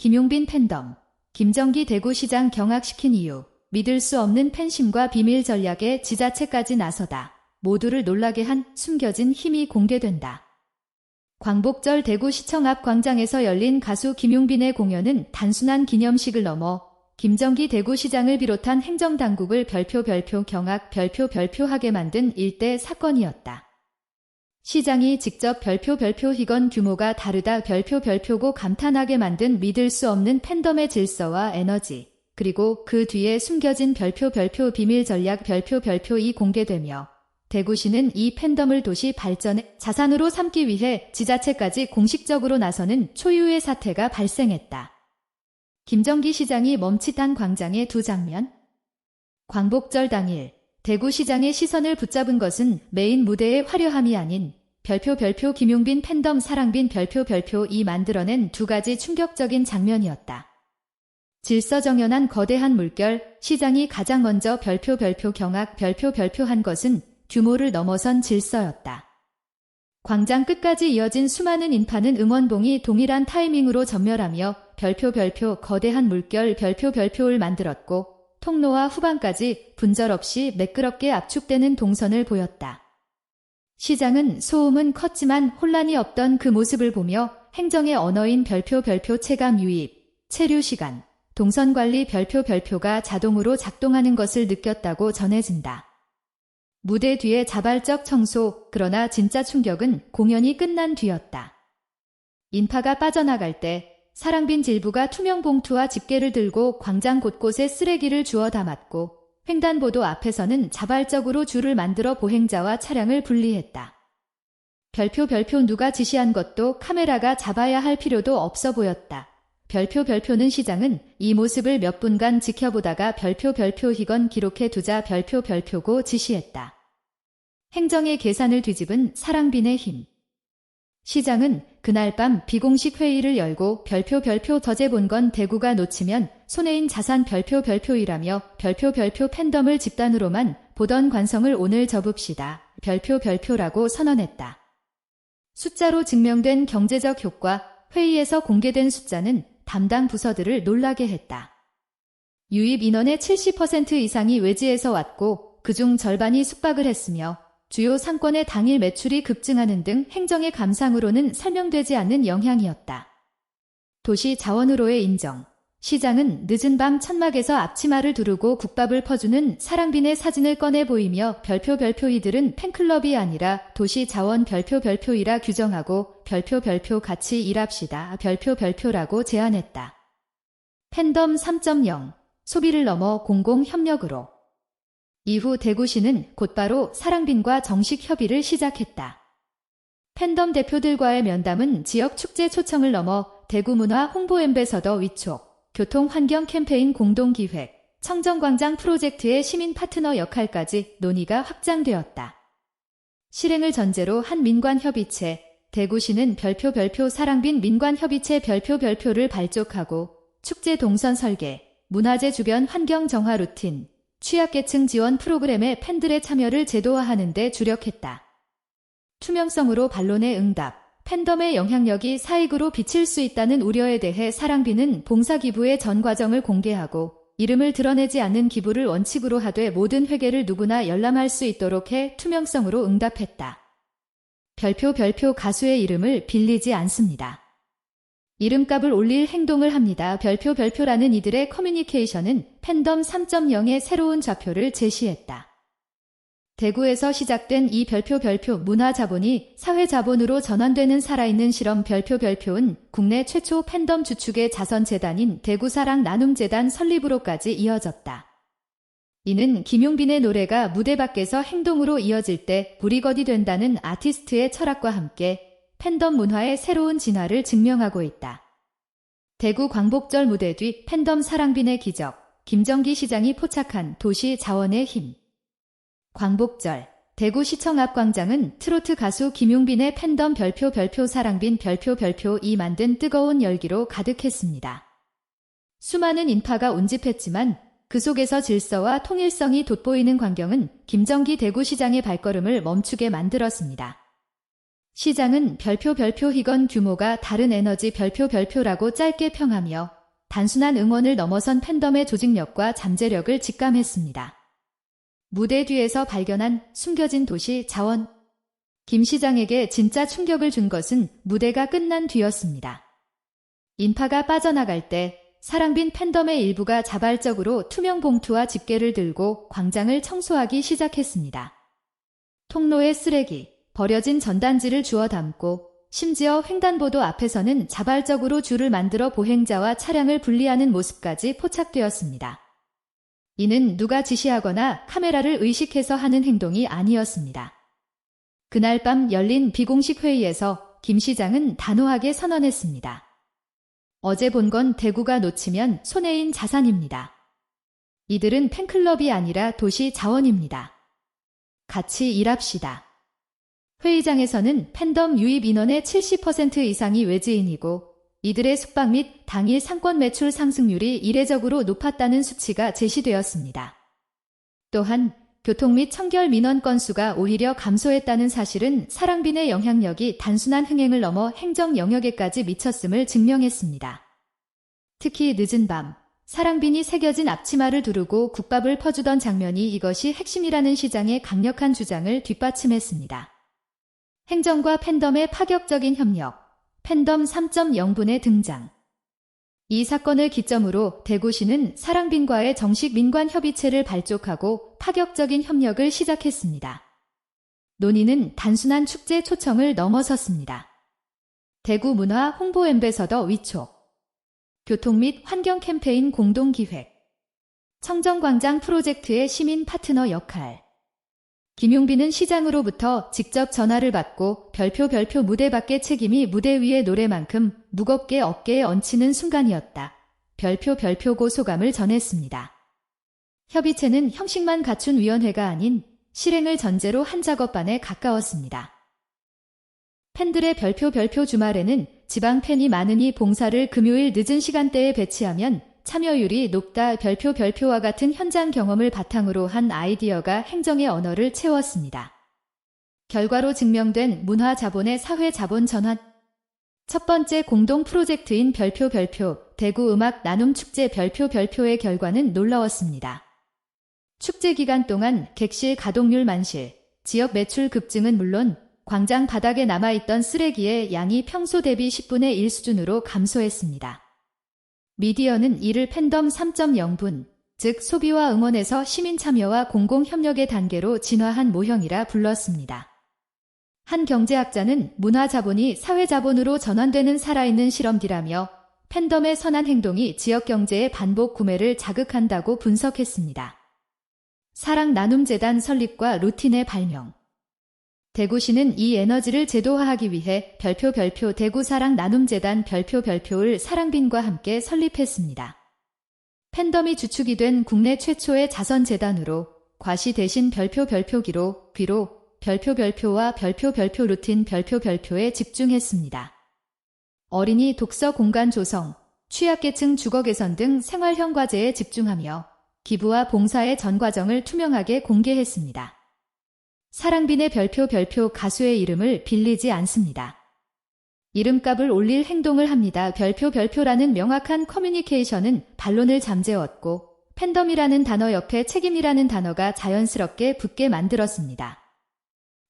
김용빈 팬덤, 김정기 대구시장 경악시킨 이유, 믿을 수 없는 팬심과 비밀 전략에 지자체까지 나서다. 모두를 놀라게 한 숨겨진 힘이 공개된다. 광복절 대구시청 앞 광장에서 열린 가수 김용빈의 공연은 단순한 기념식을 넘어 김정기 대구시장을 비롯한 행정당국을 별표 별표 경악 별표 별표하게 만든 일대 사건이었다. 시장이 직접 별표 별표 희건 규모가 다르다 별표 별표고 감탄하게 만든 믿을 수 없는 팬덤의 질서와 에너지, 그리고 그 뒤에 숨겨진 별표 별표 비밀 전략 별표 별표이 공개되며 대구시는 이 팬덤을 도시 발전의 자산으로 삼기 위해 지자체까지 공식적으로 나서는 초유의 사태가 발생했다. 김정기 시장이 멈칫한 광장의 두 장면. 광복절 당일 대구시장의 시선을 붙잡은 것은 메인 무대의 화려함이 아닌 별표 별표 김용빈 팬덤 사랑빈 별표 별표 이 만들어낸 두 가지 충격적인 장면이었다. 질서정연한 거대한 물결, 시장이 가장 먼저 별표 별표 경악 별표 별표 한 것은 규모를 넘어선 질서였다. 광장 끝까지 이어진 수많은 인파는 응원봉이 동일한 타이밍으로 전멸하며 별표 별표 거대한 물결 별표 별표를 만들었고 통로와 후방까지 분절 없이 매끄럽게 압축되는 동선을 보였다. 시장은 소음은 컸지만 혼란이 없던 그 모습을 보며 행정의 언어인 별표 별표 체감 유입, 체류 시간, 동선 관리 별표 별표가 자동으로 작동하는 것을 느꼈다고 전해진다. 무대 뒤에 자발적 청소, 그러나 진짜 충격은 공연이 끝난 뒤였다. 인파가 빠져나갈 때 사랑빈 질부가 투명 봉투와 집게를 들고 광장 곳곳에 쓰레기를 주워 담았고 횡단보도 앞에서는 자발적으로 줄을 만들어 보행자와 차량을 분리했다. 별표 별표 누가 지시한 것도 카메라가 잡아야 할 필요도 없어 보였다. 별표 별표는 시장은 이 모습을 몇 분간 지켜보다가 별표 별표 희건 기록해 두자 별표 별표고 지시했다. 행정의 계산을 뒤집은 사랑빈의 힘. 시장은 그날 밤 비공식 회의를 열고 별표 별표 덫에 본건 대구가 놓치면 손해인 자산 별표 별표이라며 별표 별표 팬덤을 집단으로만 보던 관성을 오늘 접읍시다. 별표 별표라고 선언했다. 숫자로 증명된 경제적 효과, 회의에서 공개된 숫자는 담당 부서들을 놀라게 했다. 유입 인원의 70% 이상이 외지에서 왔고 그중 절반이 숙박을 했으며 주요 상권의 당일 매출이 급증하는 등 행정의 감상으로는 설명되지 않는 영향이었다. 도시 자원으로의 인정. 시장은 늦은 밤 천막에서 앞치마를 두르고 국밥을 퍼주는 사랑빈의 사진을 꺼내 보이며 별표 별표 이들은 팬클럽이 아니라 도시 자원 별표 별표이라 규정하고 별표 별표 같이 일합시다 별표 별표라고 제안했다. 팬덤 3.0 소비를 넘어 공공 협력으로 이후 대구시는 곧바로 사랑빈과 정식 협의를 시작했다. 팬덤 대표들과의 면담은 지역 축제 초청을 넘어 대구문화 홍보 엠베서더 위촉, 교통환경 캠페인 공동기획, 청정광장 프로젝트의 시민 파트너 역할까지 논의가 확장되었다. 실행을 전제로 한 민관협의체, 대구시는 별표 별표 사랑빈 민관협의체 별표 별표를 발족하고 축제 동선 설계, 문화재 주변 환경 정화 루틴, 취약계층 지원 프로그램에 팬들의 참여를 제도화하는 데 주력했다. 투명성으로 반론의 응답, 팬덤의 영향력이 사익으로 비칠 수 있다는 우려에 대해 사랑비는 봉사기부의 전 과정을 공개하고 이름을 드러내지 않는 기부를 원칙으로 하되 모든 회계를 누구나 열람할 수 있도록 해 투명성으로 응답했다. 별표 별표 가수의 이름을 빌리지 않습니다. 이름값을 올릴 행동을 합니다. 별표 별표라는 이들의 커뮤니케이션은 팬덤 3.0의 새로운 좌표를 제시했다. 대구에서 시작된 이 별표 별표 문화 자본이 사회 자본으로 전환되는 살아있는 실험 별표 별표는 국내 최초 팬덤 주축의 자선 재단인 대구사랑 나눔재단 설립으로까지 이어졌다. 이는 김용빈의 노래가 무대 밖에서 행동으로 이어질 때 불이거디 된다는 아티스트의 철학과 함께 팬덤 문화의 새로운 진화를 증명하고 있다. 대구 광복절 무대 뒤 팬덤 사랑빈의 기적, 김정기 시장이 포착한 도시 자원의 힘. 광복절 대구시청 앞 광장은 트로트 가수 김용빈의 팬덤 별표 별표 사랑빈 별표 별표 이 만든 뜨거운 열기로 가득했습니다. 수많은 인파가 운집했지만 그 속에서 질서와 통일성이 돋보이는 광경은 김정기 대구시장의 발걸음을 멈추게 만들었습니다. 시장은 별표 별표 희건 규모가 다른 에너지 별표 별표라고 짧게 평하며 단순한 응원을 넘어선 팬덤의 조직력과 잠재력을 직감했습니다. 무대 뒤에서 발견한 숨겨진 도시 자원. 김 시장에게 진짜 충격을 준 것은 무대가 끝난 뒤였습니다. 인파가 빠져나갈 때 사랑빈 팬덤의 일부가 자발적으로 투명 봉투와 집게를 들고 광장을 청소하기 시작했습니다. 통로에 쓰레기, 버려진 전단지를 주워 담고 심지어 횡단보도 앞에서는 자발적으로 줄을 만들어 보행자와 차량을 분리하는 모습까지 포착되었습니다. 이는 누가 지시하거나 카메라를 의식해서 하는 행동이 아니었습니다. 그날 밤 열린 비공식 회의에서 김 시장은 단호하게 선언했습니다. 어제 본 건 대구가 놓치면 손해인 자산입니다. 이들은 팬클럽이 아니라 도시 자원입니다. 같이 일합시다. 회의장에서는 팬덤 유입 인원의 70% 이상이 외지인이고 이들의 숙박 및 당일 상권 매출 상승률이 이례적으로 높았다는 수치가 제시되었습니다. 또한 교통 및 청결 민원 건수가 오히려 감소했다는 사실은 사랑빈의 영향력이 단순한 흥행을 넘어 행정 영역에까지 미쳤음을 증명했습니다. 특히 늦은 밤, 사랑빈이 새겨진 앞치마를 두르고 국밥을 퍼주던 장면이 이것이 핵심이라는 시장의 강력한 주장을 뒷받침했습니다. 행정과 팬덤의 파격적인 협력, 팬덤 3.0분의 등장. 이 사건을 기점으로 대구시는 사랑빈과의 정식 민관 협의체를 발족하고 파격적인 협력을 시작했습니다. 논의는 단순한 축제 초청을 넘어섰습니다. 대구 문화 홍보 엠베서더 위촉, 교통 및 환경 캠페인 공동 기획, 청정광장 프로젝트의 시민 파트너 역할, 김용빈은 시장으로부터 직접 전화를 받고 별표 별표 무대 밖의 책임이 무대 위의 노래만큼 무겁게 어깨에 얹히는 순간이었다. 별표 별표고 소감을 전했습니다. 협의체는 형식만 갖춘 위원회가 아닌 실행을 전제로 한 작업반에 가까웠습니다. 팬들의 별표 별표 주말에는 지방 팬이 많으니 봉사를 금요일 늦은 시간대에 배치하면 참여율이 높다 별표 별표와 같은 현장 경험을 바탕으로 한 아이디어가 행정의 언어를 채웠습니다. 결과로 증명된 문화 자본의 사회 자본 전환. 첫 번째 공동 프로젝트인 별표 별표 대구 음악 나눔 축제 별표 별표의 결과는 놀라웠습니다. 축제 기간 동안 객실 가동률 만실, 지역 매출 급증은 물론 광장 바닥에 남아있던 쓰레기의 양이 평소 대비 10분의 1 수준으로 감소했습니다. 미디어는 이를 팬덤 3.0분, 즉 소비와 응원에서 시민 참여와 공공 협력의 단계로 진화한 모형이라 불렀습니다. 한 경제학자는 문화 자본이 사회 자본으로 전환되는 살아있는 실험기라며 팬덤의 선한 행동이 지역 경제의 반복 구매를 자극한다고 분석했습니다. 사랑 나눔 재단 설립과 루틴의 발명 대구시는 이 에너지를 제도화하기 위해 별표 별표 대구사랑 나눔재단 별표 별표를 사랑빈과 함께 설립했습니다. 팬덤이 주축이 된 국내 최초의 자선재단으로 과시 대신 별표 별표기로 귀로 별표 별표와 별표 별표 루틴 별표 별표에 집중했습니다. 어린이 독서 공간 조성, 취약계층 주거 개선 등 생활형 과제에 집중하며 기부와 봉사의 전 과정을 투명하게 공개했습니다. 사랑빈의 별표 별표 가수의 이름을 빌리지 않습니다. 이름값을 올릴 행동을 합니다. 별표 별표라는 명확한 커뮤니케이션은 반론을 잠재웠고 팬덤이라는 단어 옆에 책임이라는 단어가 자연스럽게 붙게 만들었습니다.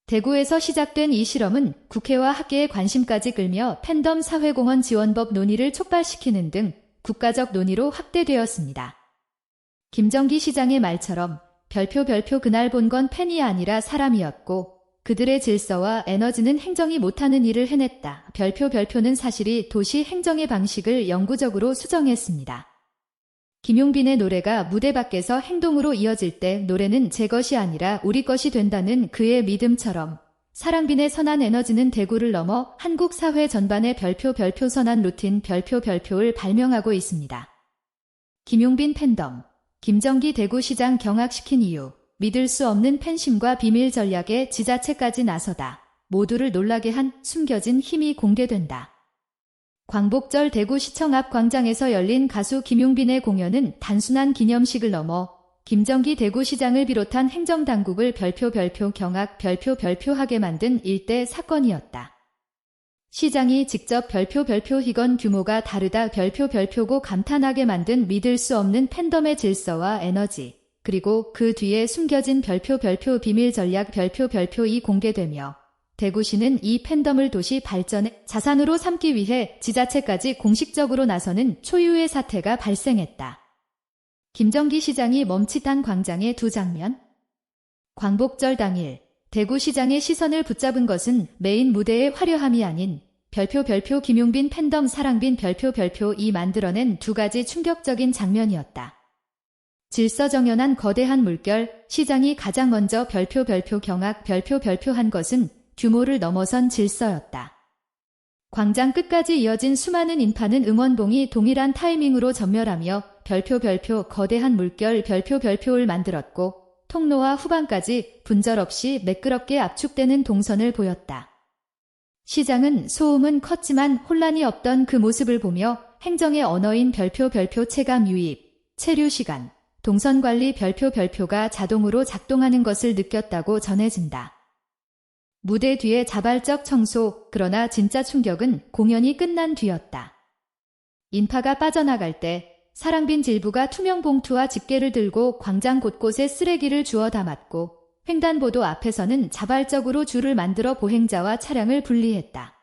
대구에서 시작된 이 실험은 국회와 학계의 관심까지 끌며 팬덤 사회공헌 지원법 논의를 촉발시키는 등 국가적 논의로 확대되었습니다. 김정기 시장의 말처럼 별표 별표 그날 본 건 팬이 아니라 사람이었고 그들의 질서와 에너지는 행정이 못하는 일을 해냈다. 별표 별표는 사실이 도시 행정의 방식을 영구적으로 수정했습니다. 김용빈의 노래가 무대 밖에서 행동으로 이어질 때 노래는 제 것이 아니라 우리 것이 된다는 그의 믿음처럼 사랑빈의 선한 에너지는 대구를 넘어 한국 사회 전반의 별표 별표 선한 루틴 별표 별표를 발명하고 있습니다. 김용빈 팬덤 김정기 대구시장 경악시킨 이유, 믿을 수 없는 팬심과 비밀 전략에 지자체까지 나서다. 모두를 놀라게 한 숨겨진 힘이 공개된다. 광복절 대구시청 앞 광장에서 열린 가수 김용빈의 공연은 단순한 기념식을 넘어 김정기 대구시장을 비롯한 행정당국을 별표 별표 경악 별표 별표하게 만든 일대 사건이었다. 시장이 직접 별표 별표 희건 규모가 다르다 별표 별표고 감탄하게 만든 믿을 수 없는 팬덤의 질서와 에너지, 그리고 그 뒤에 숨겨진 별표 별표 비밀 전략 별표 별표이 공개되며 대구시는 이 팬덤을 도시 발전의 자산으로 삼기 위해 지자체까지 공식적으로 나서는 초유의 사태가 발생했다. 김정기 시장이 멈칫한 광장의 두 장면. 광복절 당일 대구시장의 시선을 붙잡은 것은 메인 무대의 화려함이 아닌 별표 별표 김용빈 팬덤 사랑빈 별표 별표 이 만들어낸 두 가지 충격적인 장면이었다. 질서정연한 거대한 물결, 시장이 가장 먼저 별표 별표 경악 별표 별표 한 것은 규모를 넘어선 질서였다. 광장 끝까지 이어진 수많은 인파는 응원봉이 동일한 타이밍으로 전멸하며 별표 별표 거대한 물결 별표 별표를 만들었고 통로와 후방까지 분절 없이 매끄럽게 압축되는 동선을 보였다. 시장은 소음은 컸지만 혼란이 없던 그 모습을 보며 행정의 언어인 별표 별표 체감 유입, 체류 시간, 동선 관리 별표 별표가 자동으로 작동하는 것을 느꼈다고 전해진다. 무대 뒤의 자발적 청소, 그러나 진짜 충격은 공연이 끝난 뒤였다. 인파가 빠져나갈 때 사랑빈 질부가 투명 봉투와 집게를 들고 광장 곳곳에 쓰레기를 주워 담았고 횡단보도 앞에서는 자발적으로 줄을 만들어 보행자와 차량을 분리했다.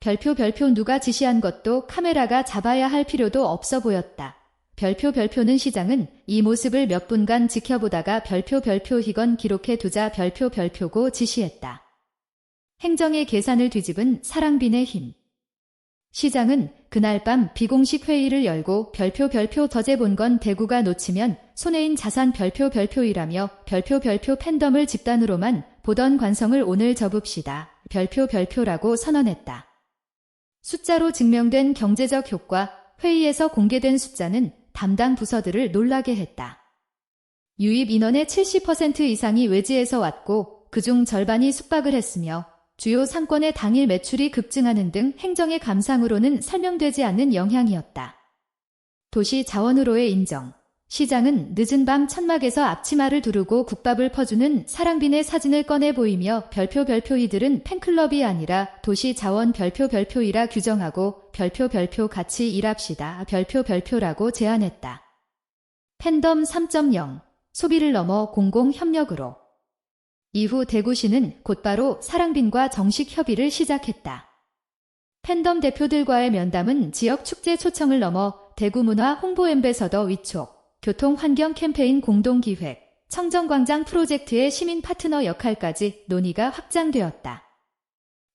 별표 별표 누가 지시한 것도 카메라가 잡아야 할 필요도 없어 보였다. 별표 별표는 시장은 이 모습을 몇 분간 지켜보다가 별표 별표 희건 기록해 두자 별표 별표고 지시했다. 행정의 계산을 뒤집은 사랑빈의 힘. 시장은 그날 밤 비공식 회의를 열고 별표 별표 덫에 본건 대구가 놓치면 손해인 자산 별표 별표이라며 별표 별표 팬덤을 집단으로만 보던 관성을 오늘 접읍시다. 별표 별표라고 선언했다. 숫자로 증명된 경제적 효과, 회의에서 공개된 숫자는 담당 부서들을 놀라게 했다. 유입 인원의 70% 이상이 외지에서 왔고 그중 절반이 숙박을 했으며 주요 상권의 당일 매출이 급증하는 등 행정의 감상으로는 설명되지 않는 영향이었다. 도시 자원으로의 인정. 시장은 늦은 밤 천막에서 앞치마를 두르고 국밥을 퍼주는 사랑빈의 사진을 꺼내 보이며 별표 별표 이들은 팬클럽이 아니라 도시 자원 별표 별표이라 규정하고 별표 별표 같이 일합시다 별표 별표라고 제안했다. 팬덤 3.0 소비를 넘어 공공 협력으로 이후 대구시는 곧바로 사랑빈과 정식 협의를 시작했다. 팬덤 대표들과의 면담은 지역 축제 초청을 넘어 대구문화 홍보 엠베서더 위촉, 교통환경 캠페인 공동기획, 청정광장 프로젝트의 시민 파트너 역할까지 논의가 확장되었다.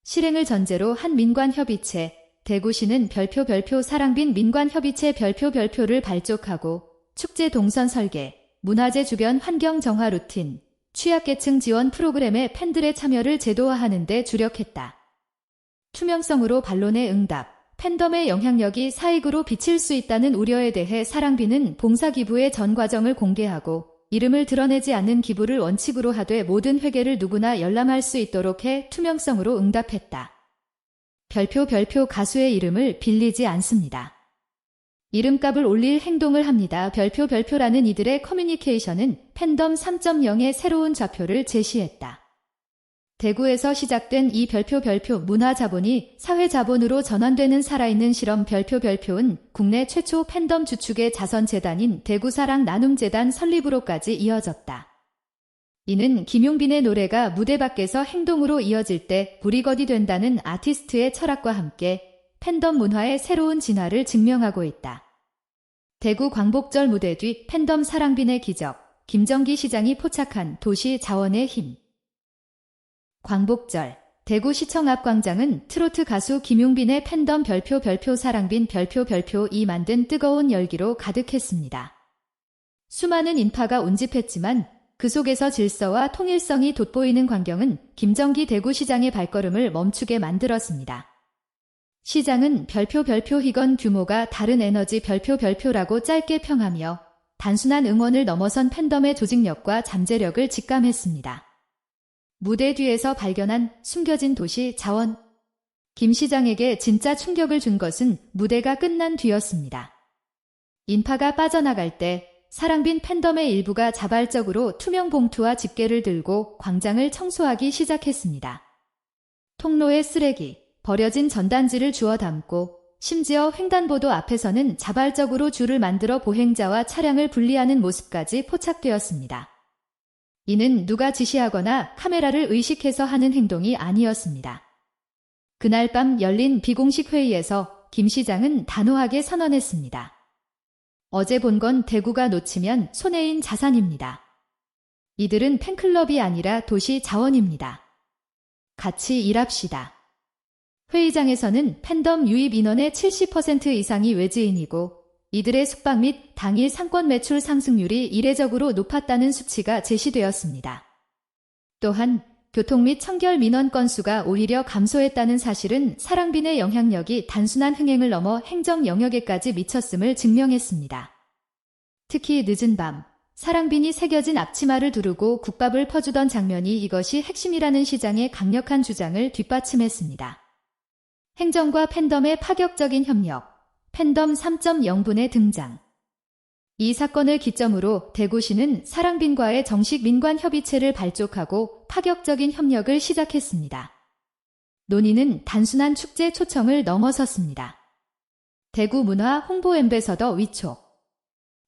실행을 전제로 한 민관협의체, 대구시는 별표 별표 사랑빈 민관협의체 별표 별표를 발족하고 축제 동선 설계, 문화재 주변 환경 정화 루틴, 취약계층 지원 프로그램에 팬들의 참여를 제도화하는 데 주력했다. 투명성으로 반론의 응답, 팬덤의 영향력이 사익으로 비칠 수 있다는 우려에 대해 사랑비는 봉사기부의 전 과정을 공개하고 이름을 드러내지 않는 기부를 원칙으로 하되 모든 회계를 누구나 열람할 수 있도록 해 투명성으로 응답했다. 별표 별표 가수의 이름을 빌리지 않습니다. 이름값을 올릴 행동을 합니다. 별표 별표라는 이들의 커뮤니케이션은 팬덤 3.0의 새로운 좌표를 제시했다. 대구에서 시작된 이 별표 별표 문화 자본이 사회 자본으로 전환되는 살아있는 실험 별표 별표는 국내 최초 팬덤 주축의 자선 재단인 대구사랑 나눔재단 설립으로까지 이어졌다. 이는 김용빈의 노래가 무대 밖에서 행동으로 이어질 때 불이거디 된다는 아티스트의 철학과 함께 팬덤 문화의 새로운 진화를 증명하고 있다. 대구 광복절 무대 뒤 팬덤 사랑빈의 기적, 김정기 시장이 포착한 도시 자원의 힘. 광복절 대구시청 앞 광장은 트로트 가수 김용빈의 팬덤 별표 별표 사랑빈 별표 별표 이 만든 뜨거운 열기로 가득했습니다. 수많은 인파가 운집했지만 그 속에서 질서와 통일성이 돋보이는 광경은 김정기 대구시장의 발걸음을 멈추게 만들었습니다. 시장은 별표 별표 희건 규모가 다른 에너지 별표 별표라고 짧게 평하며 단순한 응원을 넘어선 팬덤의 조직력과 잠재력을 직감했습니다. 무대 뒤에서 발견한 숨겨진 도시 자원. 김 시장에게 진짜 충격을 준 것은 무대가 끝난 뒤였습니다. 인파가 빠져나갈 때 사랑빈 팬덤의 일부가 자발적으로 투명 봉투와 집게를 들고 광장을 청소하기 시작했습니다. 통로에 쓰레기, 버려진 전단지를 주워 담고 심지어 횡단보도 앞에서는 자발적으로 줄을 만들어 보행자와 차량을 분리하는 모습까지 포착되었습니다. 이는 누가 지시하거나 카메라를 의식해서 하는 행동이 아니었습니다. 그날 밤 열린 비공식 회의에서 김 시장은 단호하게 선언했습니다. 어제 본 건 대구가 놓치면 손해인 자산입니다. 이들은 팬클럽이 아니라 도시 자원입니다. 같이 일합시다. 회의장에서는 팬덤 유입 인원의 70% 이상이 외지인이고 이들의 숙박 및 당일 상권 매출 상승률이 이례적으로 높았다는 수치가 제시되었습니다. 또한 교통 및 청결 민원 건수가 오히려 감소했다는 사실은 사랑빈의 영향력이 단순한 흥행을 넘어 행정 영역에까지 미쳤음을 증명했습니다. 특히 늦은 밤, 사랑빈이 새겨진 앞치마를 두르고 국밥을 퍼주던 장면이 이것이 핵심이라는 시장의 강력한 주장을 뒷받침했습니다. 행정과 팬덤의 파격적인 협력, 팬덤 3.0분의 등장. 이 사건을 기점으로 대구시는 사랑빈과의 정식 민관 협의체를 발족하고 파격적인 협력을 시작했습니다. 논의는 단순한 축제 초청을 넘어섰습니다. 대구 문화 홍보 엠베서더 위촉,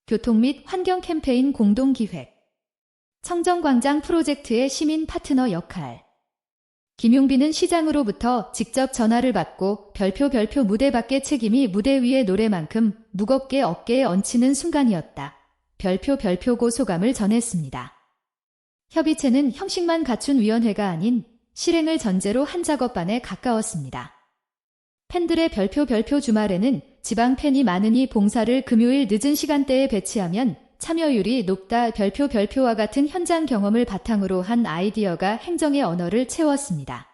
교통 및 환경 캠페인 공동 기획, 청정광장 프로젝트의 시민 파트너 역할, 김용빈은 시장으로부터 직접 전화를 받고 별표 별표 무대 밖의 책임이 무대 위의 노래만큼 무겁게 어깨에 얹히는 순간이었다. 별표 별표고 소감을 전했습니다. 협의체는 형식만 갖춘 위원회가 아닌 실행을 전제로 한 작업반에 가까웠습니다. 팬들의 별표 별표 주말에는 지방 팬이 많으니 봉사를 금요일 늦은 시간대에 배치하면 참여율이 높다 별표 별표와 같은 현장 경험을 바탕으로 한 아이디어가 행정의 언어를 채웠습니다.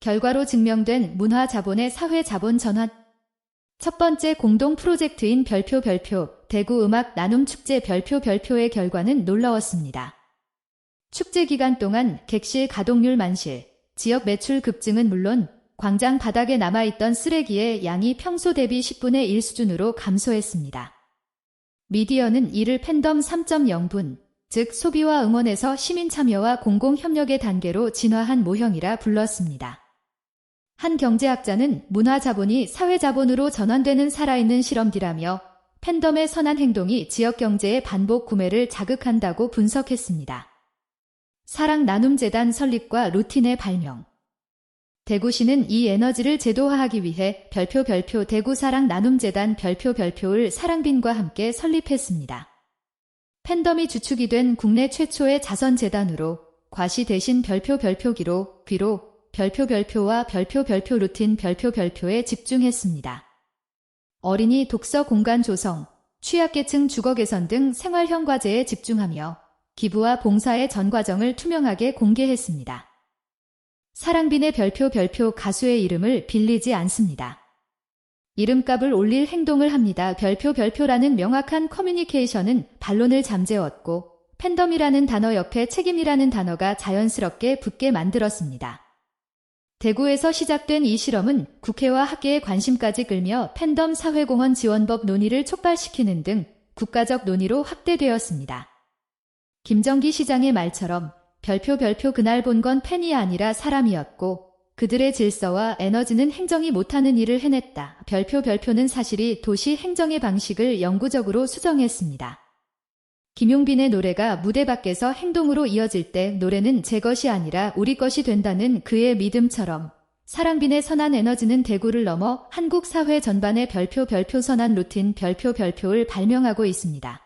결과로 증명된 문화 자본의 사회 자본 전환. 첫 번째 공동 프로젝트인 별표 별표 대구 음악 나눔 축제 별표 별표의 결과는 놀라웠습니다. 축제 기간 동안 객실 가동률 만실, 지역 매출 급증은 물론 광장 바닥에 남아있던 쓰레기의 양이 평소 대비 10분의 1 수준으로 감소했습니다. 미디어는 이를 팬덤 3.0분, 즉 소비와 응원에서 시민 참여와 공공 협력의 단계로 진화한 모형이라 불렀습니다. 한 경제학자는 문화 자본이 사회 자본으로 전환되는 살아있는 실험디라며 팬덤의 선한 행동이 지역 경제의 반복 구매를 자극한다고 분석했습니다. 사랑 나눔 재단 설립과 루틴의 발명 대구시는 이 에너지를 제도화하기 위해 별표 별표 대구사랑 나눔재단 별표 별표를 사랑빈과 함께 설립했습니다. 팬덤이 주축이 된 국내 최초의 자선재단으로 과시 대신 별표 별표기로 귀로 별표 별표와 별표 별표 루틴 별표 별표에 집중했습니다. 어린이 독서 공간 조성, 취약계층 주거 개선 등 생활형 과제에 집중하며 기부와 봉사의 전 과정을 투명하게 공개했습니다. 사랑빈의 별표 별표 가수의 이름을 빌리지 않습니다. 이름값을 올릴 행동을 합니다. 별표 별표라는 명확한 커뮤니케이션은 반론을 잠재웠고 팬덤이라는 단어 옆에 책임이라는 단어가 자연스럽게 붙게 만들었습니다. 대구에서 시작된 이 실험은 국회와 학계의 관심까지 끌며 팬덤 사회공헌 지원법 논의를 촉발시키는 등 국가적 논의로 확대되었습니다. 김정기 시장의 말처럼 별표 별표 그날 본 건 팬이 아니라 사람이었고 그들의 질서와 에너지는 행정이 못하는 일을 해냈다. 별표 별표는 사실이 도시 행정의 방식을 영구적으로 수정했습니다. 김용빈의 노래가 무대 밖에서 행동으로 이어질 때 노래는 제 것이 아니라 우리 것이 된다는 그의 믿음처럼 사랑빈의 선한 에너지는 대구를 넘어 한국 사회 전반의 별표 별표 선한 루틴 별표 별표를 발명하고 있습니다.